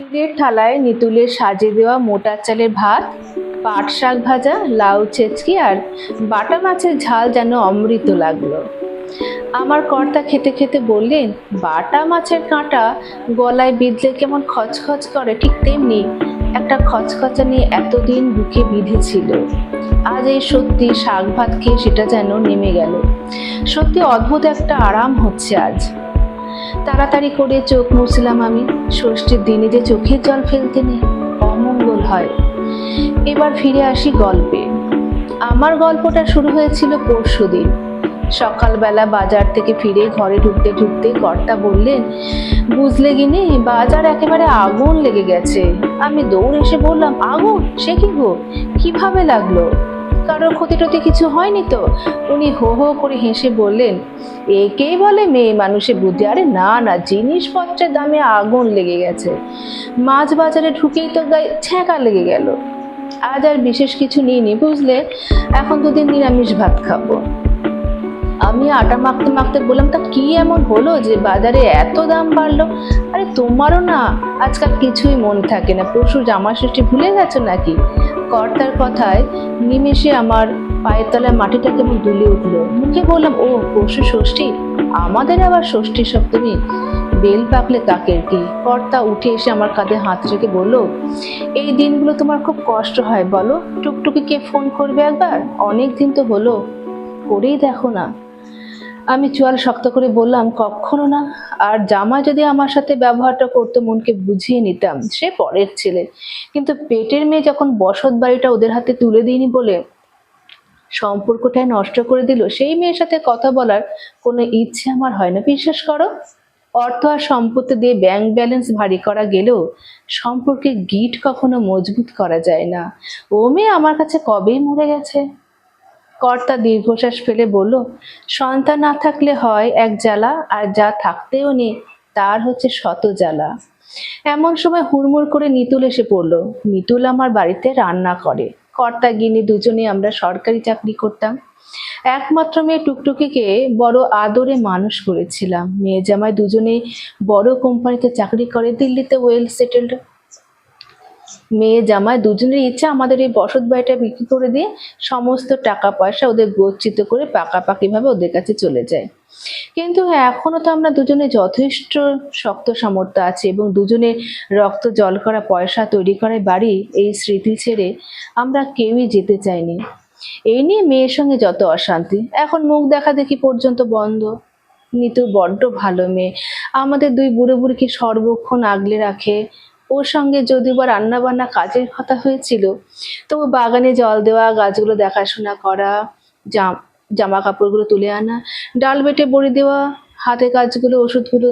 স্টিলের থালায় নিতুলের সাজিয়ে দেওয়া মোটা চালের ভাত, পাট শাক ভাজা, লাউ ছেচকি আর বাটা মাছের ঝাল যেন অমৃত লাগল। আমার কর্তা খেতে খেতে বললেন, বাটা মাছের কাঁটা গলায় বিঁধলে কেমন খচখচ করে? ঠিক তেমনি একটা খচখচা নিয়ে এতদিন বুকে বিঁধেছিল। আজ এই সত্যি শাক ভাত খেয়ে সেটা যেন নেমে গেল। সত্যি অদ্ভুত একটা আরাম হচ্ছে আজ। তাড়াতাড়ি করে চোখ মুছলাম আমি। ষষ্ঠীর দিনে যে চোখের জল ফেলতে নেই, অমঙ্গল হয়। এবার ফিরে আসি গল্পে। আমার গল্পটা শুরু হয়েছিল পরশু দিন। সকালবেলা বাজার থেকে ফিরে ঘরে ঢুকতে ঢুকতে কর্তা বললেন, বুঝলে গিনি বাজার একেবারে আগুন লেগে গেছে। আমি দৌড় এসে বললাম, আগুন? সে কি গো? কীভাবে লাগল? কারোর ক্ষতি টতি কিছু হয়নি তো? উনি হো হো করে হেসে বললেন, একেই বলে মেয়ে মানুষের বুদ্ধি? আরে না না, জিনিসপত্রের দামে আগুন লেগে গেছে। মাছ বাজারে ঢুকেই তো গায়ে ছ্যাঁকা লেগে গেল। আজ আর বিশেষ কিছু নিইনি, বুঝলে? এখন দুদিন নিরামিষ ভাত খাব। আমি আটা মাখতে মাখতে বললাম, তা কি এমন হলো যে বাজারে এত দাম বাড়লো? আরে তোমারও না, আজকাল কিছুই মন থাকে না। পরশু জামা ষষ্ঠী ভুলে গেছো নাকি? কর্তার কথায় নিমেষে আমার পায়ের তলায় মাটিটা কেমন দুলে উঠল। মুখে বললাম, ও, পরশু ষষ্ঠী? আমাদের আবার ষষ্ঠী সপ্তমী? বেল পাকলে কাকের কি? কর্তা উঠে এসে আমার কাঁধে হাত রেখে বলল, এই দিনগুলো তোমার খুব কষ্ট হয়, বলো। টুকটুকি কে ফোন করবে একবার? অনেক দিন তো হলো। করেই দেখো না। আমি চোয়াল শক্ত করে বললাম, কখনো না। আর জামা যদি আমার সাথে ব্যবহারটা করতো, মনকে বুঝিয়ে নিতাম। সে পরের ছেলে। কিন্তু পেটের মেয়ে যখন বসত বাড়িটা ওদের হাতে তুলে দিইনি বলে সম্পর্কটাই নষ্ট করে দিল, সেই মেয়ের সাথে কথা বলার কোনো ইচ্ছে আমার হয় না। বিশ্বাস করো, অর্থ আর সম্পত্তি দিয়ে ব্যাংক ব্যালেন্স ভারী করা গেলেও সম্পর্কে গিট কখনো মজবুত করা যায় না। ও মেয়ে আমার কাছে কবেই মরে গেছে? কর্তা দীর্ঘশ্বাস ফেলে বলল, সন্তান না থাকলে হয় এক জ্বালা, আর যা থাকতেও নেই, তার হচ্ছে শত জ্বালা। এমন সময় হুড়মুড় করে নিতুল এসে পড়ল। নিতুল আমার বাড়িতে রান্না করে। কর্তা গিনি দুজনে আমরা সরকারি চাকরি করতাম। একমাত্র মেয়ে টুকটুকিকে বড় আদরে মানুষ করেছিলাম। মেয়ে জামাই দুজনে বড় কোম্পানিতে চাকরি করে দিল্লিতে ওয়েল সেটেলড মেয়ে জামায় দুজনের ইচ্ছা আমাদের এই বসত বাড়িটা বিক্রি করে দিয়ে সমস্ত টাকা পয়সা ওদের গচ্ছিত করে পাকাপাকিভাবে ওদের কাছে চলে যায়। কিন্তু এখনও তো আমরা দুজনে যথেষ্ট শক্ত সামর্থ্য আছে এবং দুজনে রক্ত, জল করা, পয়সা তৈরি করে বাড়ি এই স্মৃতি ছেড়ে আমরা কেউই যেতে চাইনি। এই নিয়ে মেয়ের সঙ্গে যত অশান্তি, এখন মুখ দেখা দেখি পর্যন্ত বন্ধ। নিতু বড্ড ভালো মেয়ে। আমাদের দুই বুড়ো বুড়িকে সর্বক্ষণ আগলে রাখে। ওর সঙ্গে যদিও বা রান্নাবান্না কাজের কথা হয়েছিল, তবু বাগানে জল দেওয়া, গাছগুলো দেখাশোনা করা, জাম, জামা কাপড়গুলো তুলে আনা, ডাল বেটে বড়ি দেওয়া, হাতে কাজগুলো, ওষুধগুলো